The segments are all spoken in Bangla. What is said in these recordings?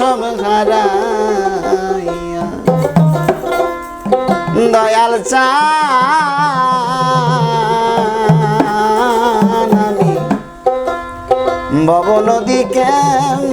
সব হারাইয়া। দয়াল চা আমি ভব নদী কেন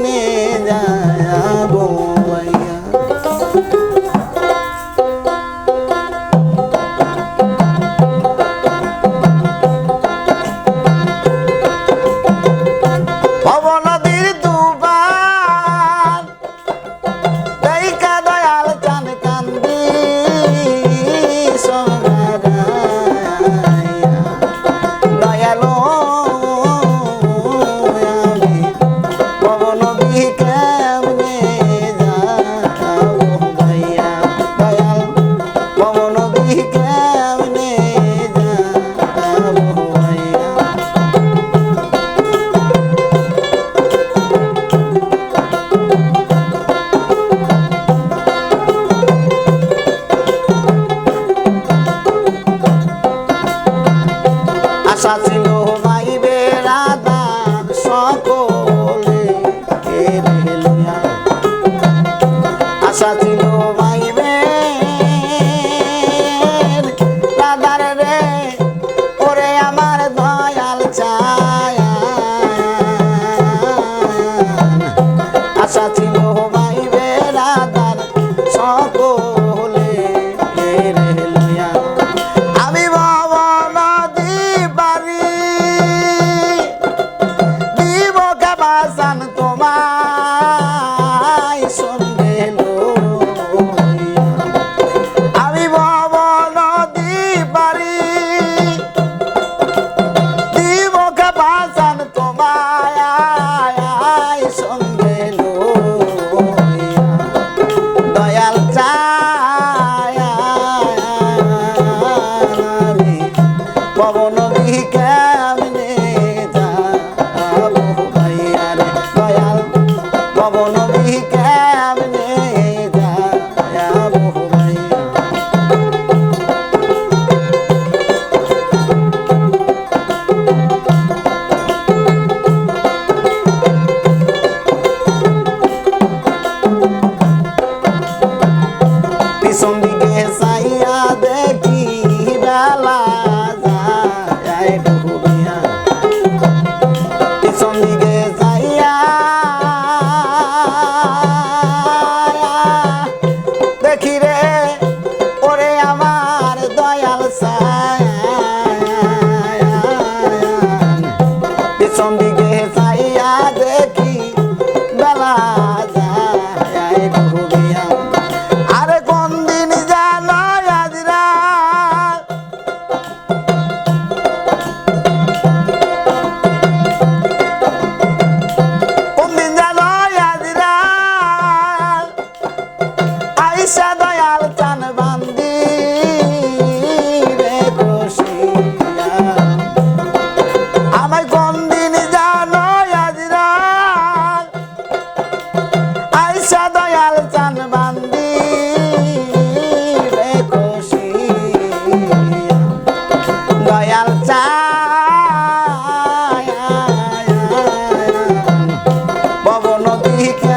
সকল পাবন বিকে Henrique